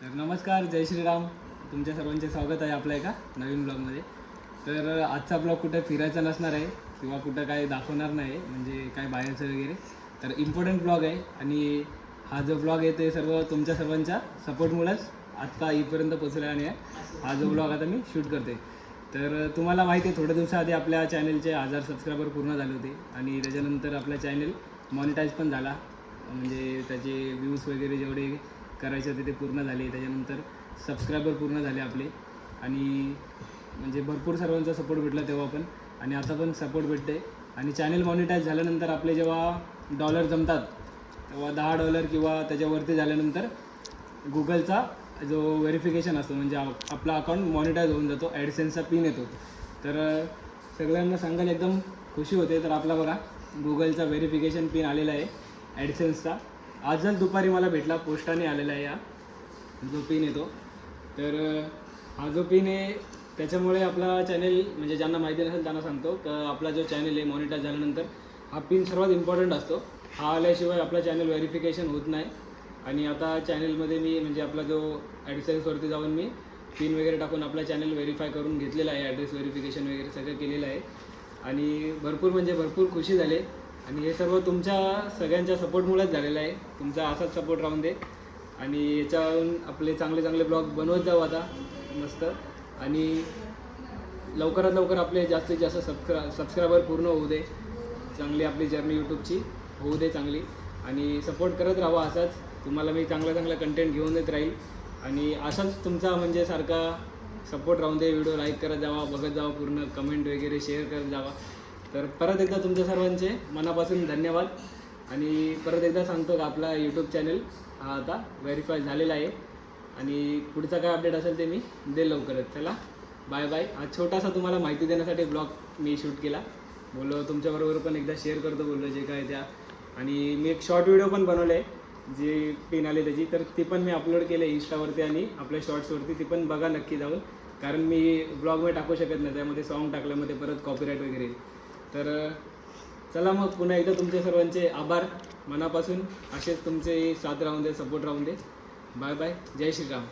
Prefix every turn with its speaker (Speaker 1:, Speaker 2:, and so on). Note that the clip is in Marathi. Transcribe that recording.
Speaker 1: तर नमस्कार जय श्रीराम. तुमच्या सर्वांचे स्वागत आहे आपल्या एका नवीन ब्लॉगमध्ये तर आजचा ब्लॉग कुठे फिरायचा नसणार आहे किंवा कुठं काय दाखवणार नाही म्हणजे काय बाहेरचं वगैरे. तर इम्पॉर्टंट ब्लॉग आहे आणि हा जो ब्लॉग आहे ते सर्व तुमच्या सर्वांच्या सपोर्टमुळेच आत्ता इथपर्यंत पोचला आणि हा जो ब्लॉग आता मी शूट करते. तर तुम्हाला माहिती आहे थोड्या दिवसाआधी आपल्या चॅनलचे हजार सबस्क्रायबर पूर्ण झाले होते आणि त्याच्यानंतर आपला चॅनल मॉनिटाईज पण झाला. म्हणजे त्याचे व्ह्यूज वगैरे जेवढे करायचे होते ते पूर्ण झाले. त्याच्यानंतर सबस्क्रायबर पूर्ण झाले आपले. आणि म्हणजे भरपूर सर्वांचा सपोर्ट भेटला तेव्हा पण. आणि आता पण सपोर्ट भेटते. आणि चॅनल मॉनिटाईज झाल्यानंतर आपले जेव्हा डॉलर जमतात तेव्हा दहा डॉलर किंवा त्याच्यावरती झाल्यानंतर गुगलचा जो व्हेरिफिकेशन असतो म्हणजे आपला अकाउंट मॉनिटाईज होऊन जातो. ॲडसेन्सचा पिन येतो. तर सगळ्यांना सांगायला एकदम खुशी होते. तर आपला बघा गुगलचा व्हेरिफिकेशन पिन आलेला आहे. ॲडसेन्सचा आजच दुपारी मला भेटला पोस्टाने आलेला आहे या. जो पिन येतो तर हा जो पिन आहे त्याच्यामुळे आपला चॅनेल म्हणजे ज्यांना माहिती नसेल त्यांना सांगतो तर आपला जो चॅनेल आहे मॉनिटाईज झाल्यानंतर हा पिन सर्वात इम्पॉर्टंट असतो. हा आल्याशिवाय आपला चॅनल व्हेरिफिकेशन होत नाही. आणि आता चॅनलमध्ये मी म्हणजे आपला जो ॲडसेन्सवरती जाऊन मी पिन वगैरे टाकून आपला चॅनल व्हेरीफाय करून घेतलेला आहे ॲड्रेस व्हेरिफिकेशन वगैरे सगळं केलेलं आहे. आणि भरपूर म्हणजे भरपूर खुशी झाले. आणि हे सर्व तुमच्या सगळ्यांच्या सपोर्टमुळेच झालेलं आहे. तुमचा असाच सपोर्ट राहून दे. आणि याच्यावरून आपले चांगले चांगले ब्लॉग बनवत जाऊ आता. मस्त. आणि लवकरात लवकर आपले जास्तीत जास्त सबस्क्रा सबस्क्रायबर पूर्ण होऊ दे. चांगली आपली जर्नी यूट्यूबची होऊ दे चांगली. आणि सपोर्ट करत राहा असाच. तुम्हाला मी चांगला चांगला कंटेंट घेऊन देत राहील. आणि असाच तुमचा म्हणजे सारखा सपोर्ट राहून दे. व्हिडिओ लाईक करत जावा बघत जावा पूर्ण कमेंट वगैरे शेअर करत जावा. तर परत एकदा तुमच्या सर्वांचे मनापासून धन्यवाद. आणि परत एकदा सांगतो का आपला यूट्यूब चॅनल हा आता व्हेरीफाय झालेला आहे. आणि पुढचा काय अपडेट असेल ते मी दे लवकरच. चला बाय बाय हा छोटासा तुम्हाला माहिती देण्यासाठी ब्लॉग मी शूट केला. बोललो तुमच्याबरोबर पण एकदा शेअर करतो बोललो जे काय त्या. आणि मी एक शॉर्ट व्हिडिओ पण बनवले जी पिन आली त्याची. तर ती पण मी अपलोड केले इंस्टावरती आणि आपल्या शॉर्ट्सवरती ती पण बघा नक्की जाऊन. कारण मी ब्लॉगमध्ये टाकू शकत नाही त्यामध्ये सॉन्ग टाकल्यामध्ये परत कॉपीराईट वगैरे. तर चला मग पुन्हा एकदा तुमचे सर्वांचे आभार मनापासून. असेच तुमचे साथ राहून दे सपोर्ट राहून दे. Bye bye. जय श्रीराम.